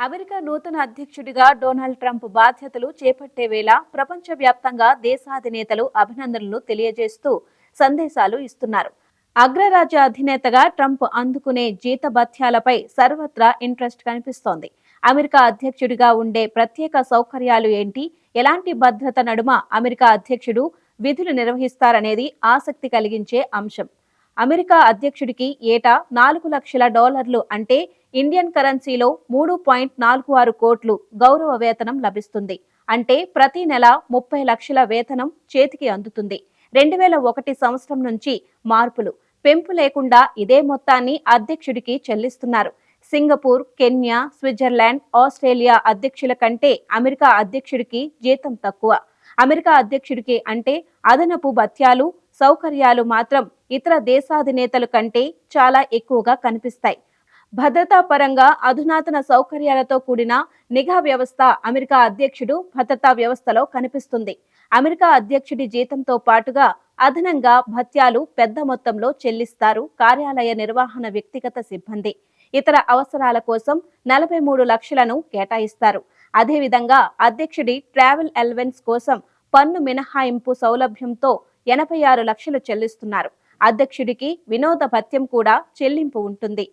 America నూతన అధ్యక్షుడిగా Donald Trump బాధ్యతలు చేపట్టే వేళ ప్రపంచవ్యాప్తంగా దేశాధినేతలు అభినందనలు తెలియజేస్తూ సందేశాలు ఇస్తున్నారు. అగ్రరాజ్య అధినేతగా ట్రంప్ అందుకునే జీతభత్యాలపై సర్వత్రా ఇంట్రెస్ట్ కనిపిస్తోంది. అమెరికా అధ్యక్షుడిగా ఉండే ప్రత్యేక సౌకర్యాలు ఏంటి? ఎలాంటి భద్రత నడుమ అమెరికా అధ్యక్షుడు విధులు నిర్వహిస్తారనేది ఆసక్తి కలిగించే అంశం. అమెరికా అధ్యక్షుడికి ఏటా నాలుగు లక్షల డాలర్లు అంటే ఇండియన్ కరెన్సీలో మూడు పాయింట్ నాలుగు ఆరు కోట్లు గౌరవ వేతనం లభిస్తుంది. అంటే ప్రతి నెల ముప్పై లక్షల వేతనం చేతికి అందుతుంది. రెండు వేల ఒకటి సంవత్సరం నుంచి మార్పులు. పెంపు లేకుండా ఇదే మొత్తాన్ని అధ్యక్షుడికి చెల్లిస్తున్నారు. సింగపూర్ కెన్యా స్విట్జర్లాండ్ ఆస్ట్రేలియా అధ్యక్షుల కంటే అమెరికా అధ్యక్షుడికి జీతం తక్కువ. అమెరికా అధ్యక్షుడికి అంటే అదనపు భత్యాలు సౌకర్యాలు మాత్రం ఇతర దేశాధినేతల కంటే చాలా ఎక్కువగా కనిపిస్తాయి. భద్రతా పరంగా అధునాతన సౌకర్యాలతో కూడిన నిఘా వ్యవస్థ అమెరికా అధ్యక్షుడు భద్రతా వ్యవస్థలో కనిపిస్తుంది. అమెరికా అధ్యక్షుడి జీతంతో పాటుగా అదనంగా భత్యాలు పెద్ద మొత్తంలో చెల్లిస్తారు కార్యాలయ నిర్వహణ వ్యక్తిగత సిబ్బంది. ఇతర అవసరాల కోసం నలభై మూడు లక్షలను కేటాయిస్తారు. అదేవిధంగా అధ్యక్షుడి ట్రావెల్ ఎలవెన్స్ కోసం పన్ను మినహాయింపు సౌలభ్యంతో ఎనభై ఆరు లక్షలు చెల్లిస్తున్నారు. అధ్యక్షుడికి వినోద భత్యం కూడా చెల్లింపు ఉంటుంది.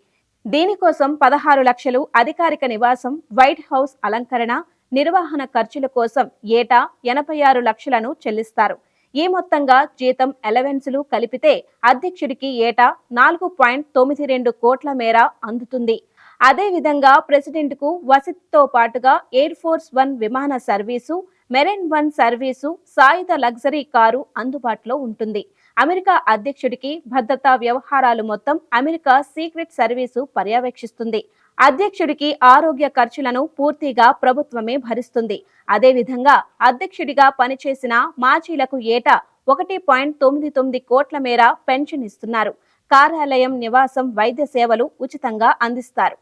దీనికోసం పదహారు లక్షలు అధికారిక నివాసం వైట్ హౌస్ అలంకరణ నిర్వహణ ఖర్చుల కోసం ఏటా ఎనభై ఆరు లక్షలను చెల్లిస్తారు. ఈ మొత్తంగా జీతం ఎలవెన్సులు కలిపితే అధ్యక్షుడికి ఏటా నాలుగు పాయింట్ తొమ్మిది రెండు కోట్ల మేర అందుతుంది. అదేవిధంగా ప్రెసిడెంట్కు వసతితో పాటుగా ఎయిర్ ఫోర్స్ వన్ విమాన సర్వీసు మెరైన్ వన్ సర్వీసు సాయుధ లగ్జరీ కారు అందుబాటులో ఉంటుంది. అమెరికా అధ్యక్షుడికి భద్రతా వ్యవహారాలు మొత్తం అమెరికా సీక్రెట్ సర్వీసు పర్యవేక్షిస్తుంది. అధ్యక్షుడికి ఆరోగ్య ఖర్చులను పూర్తిగా ప్రభుత్వమే భరిస్తుంది. అదేవిధంగా అధ్యక్షుడిగా పనిచేసిన మాజీలకు ఏటా ఒకటి పాయింట్ తొమ్మిది తొమ్మిది కోట్ల మేర పెన్షన్ ఇస్తున్నారు. కార్యాలయం నివాసం వైద్య సేవలు ఉచితంగా అందిస్తారు.